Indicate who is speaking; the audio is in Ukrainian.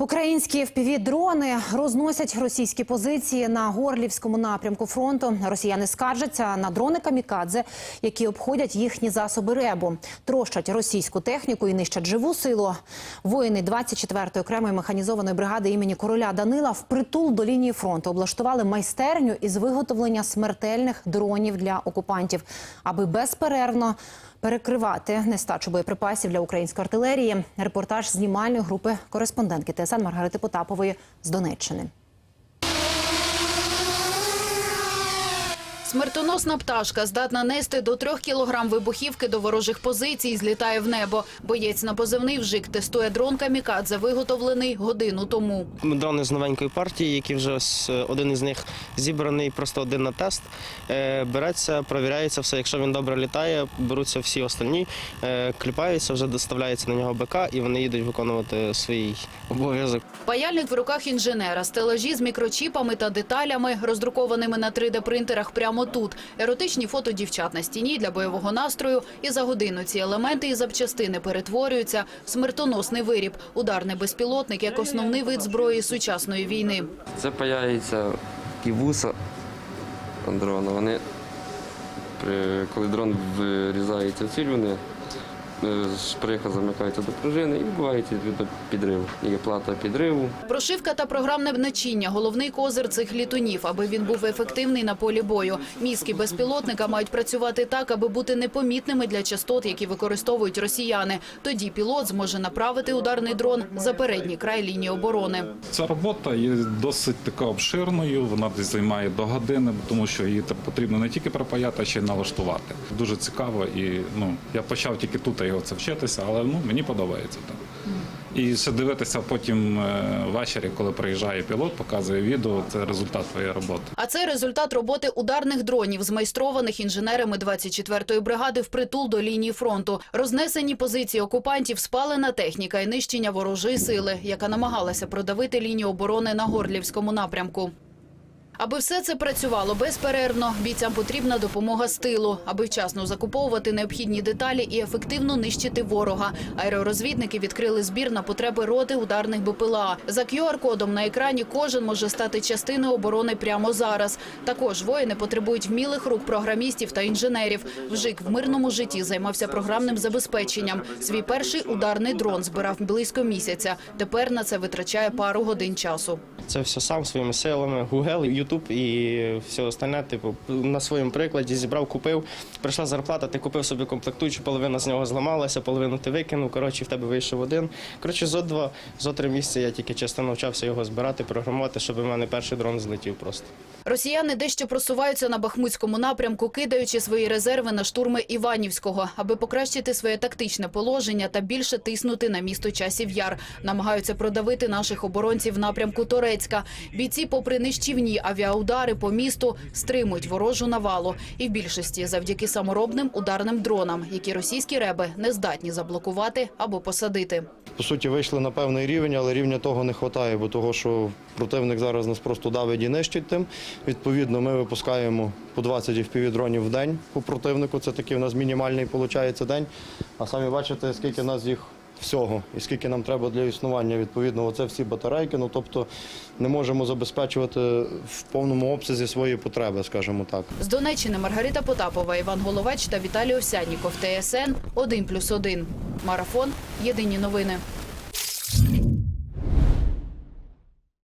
Speaker 1: Українські FPV-дрони розносять російські позиції на горлівському напрямку фронту. Росіяни скаржаться на дрони камікадзе, які обходять їхні засоби ребу, трощать російську техніку і нищать живу силу. Воїни 24-ї окремої механізованої бригади імені короля Данила впритул до лінії фронту облаштували майстерню із виготовлення смертельних дронів для окупантів, аби безперервно перекривати нестачу боєприпасів для української артилерії. Репортаж знімальної групи кореспондентки ТСН Маргарити Потапової з Донеччини.
Speaker 2: Смертоносна пташка здатна нести до трьох кілограм вибухівки до ворожих позицій, злітає в небо. Боєць на позивний вжик тестує дрон камікадзе, виготовлений годину тому.
Speaker 3: Дрони з новенької партії, які вже ось е, один із них зібраний, просто один на тест. Е, Береться, провіряється все. Якщо він добре літає, беруться всі остальні, е, кліпаються, вже доставляється на нього БК, і вони їдуть виконувати свій обов'язок.
Speaker 2: Паяльник в руках інженера, стелажі з мікрочіпами та деталями, роздрукованими на 3D-принтерах прямо тут. Еротичні фото дівчат на стіні для бойового настрою. І за годину ці елементи і запчастини перетворюються смертоносний виріб. Ударний безпілотник як основний вид зброї сучасної війни.
Speaker 4: Це паяється ківуса вуса дрона. Вони, коли дрон вирізається ціль, вони шприха замикаються до пружини і відбувається відповідно підрив. Є плата підриву.
Speaker 2: Прошивка та програмне начиння – головний козир цих літунів, аби він був ефективний на полі бою. Мізки безпілотника мають працювати так, аби бути непомітними для частот, які використовують росіяни. Тоді пілот зможе направити ударний дрон за передній край лінії оборони.
Speaker 5: Ця робота є досить така обширною. Вона десь займає до години, тому що її тр- потрібно не тільки припаяти, а ще й налаштувати. Дуже цікаво, і ну я почав тільки тут його це вчитися, але ну мені подобається так. І ще дивитися потім е, ввечері, коли приїжджає пілот, показує відео. Це результат твоєї роботи.
Speaker 2: А це результат роботи ударних дронів, змайстрованих інженерами 24-ї бригади впритул до лінії фронту. Рознесені позиції окупантів, спалена техніка і нищення ворожої сили, яка намагалася продавити лінію оборони на Горлівському напрямку. Аби все це працювало безперервно, бійцям потрібна допомога з тилу, аби вчасно закуповувати необхідні деталі і ефективно нищити ворога. Аеророзвідники відкрили збір на потреби роти ударних БПЛА. За QR-кодом на екрані кожен може стати частиною оборони прямо зараз. Також воїни потребують вмілих рук програмістів та інженерів. Вжик в мирному житті займався програмним забезпеченням. Свій перший ударний дрон збирав близько місяця. Тепер на це витрачає пару годин часу.
Speaker 3: Це все сам своїми силами. Google, YouTube і все остальне. Типу, на своєму прикладі зібрав, купив. Прийшла зарплата, ти купив собі комплектуючу, половина з нього зламалася, половину ти викинув. Коротше, в тебе вийшов один. Коротше, зо два, зо три місяці я тільки чисто навчався його збирати, програмувати, щоб у мене перший дрон злетів просто.
Speaker 2: Росіяни дещо просуваються на Бахмутському напрямку, кидаючи свої резерви на штурми Іванівського, аби покращити своє тактичне положення та більше тиснути на місто Часів Яр. Намагаються продавити наших оборонців напрямку Торецька. Бійці, попри нищівні авіаудари по місту, стримують ворожу навалу. І в більшості завдяки саморобним ударним дронам, які російські реби не здатні заблокувати або посадити.
Speaker 6: По суті, вийшли на певний рівень, але рівня того не вистачає, бо того, що противник зараз нас просто давить і нищить тим. Відповідно, ми випускаємо по 20 FPV-дронів в день по противнику. Це такий у нас мінімальний виходить день. А самі бачите, скільки в нас їх всього і скільки нам треба для існування. Відповідно, оце всі батарейки. Ну тобто не можемо забезпечувати в повному обсязі свої потреби, скажімо так.
Speaker 2: З Донеччини Маргарита Потапова, Іван Головач та Віталій Овсянніков. ТСН 1+,1. Марафон. Єдині новини.